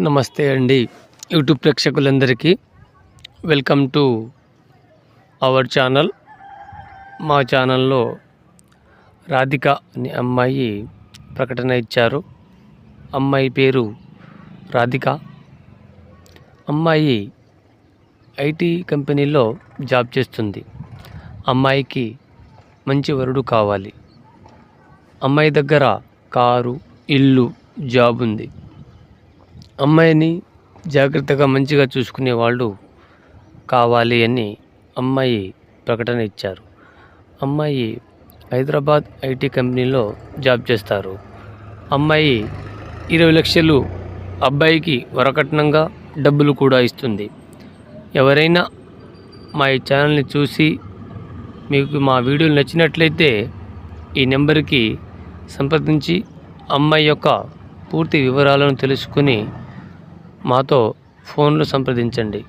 నమస్తే అండి. యూట్యూబ్ ప్రేక్షకులందరికీ వెల్కమ్ టు అవర్ ఛానల్. మా ఛానల్లో రాధిక అనే అమ్మాయి ప్రకటన ఇచ్చారు. అమ్మాయి పేరు రాధిక. అమ్మాయి ఐటీ కంపెనీలో జాబ్ చేస్తుంది. అమ్మాయికి మంచి వరుడు కావాలి. అమ్మాయి దగ్గర కారు ఇల్లు జాబ్ ఉంది. అమ్మాయిని జాగ్రత్తగా మంచిగా చూసుకునే వాళ్ళు కావాలి అని అమ్మాయి ప్రకటన ఇచ్చారు. అమ్మాయి హైదరాబాద్ ఐటీ కంపెనీలో జాబ్ చేస్తారు. అమ్మాయి ఇరవై లక్షలు అబ్బాయికి వరకట్నంగా డబ్బులు కూడా ఇస్తుంది. ఎవరైనా మా ఈ ఛానల్ని చూసి మీకు మా వీడియోలు నచ్చినట్లయితే ఈ నెంబర్కి సంప్రదించి అమ్మాయి యొక్క పూర్తి వివరాలను తెలుసుకుని మాతో ఫోన్లో సంప్రదించండి.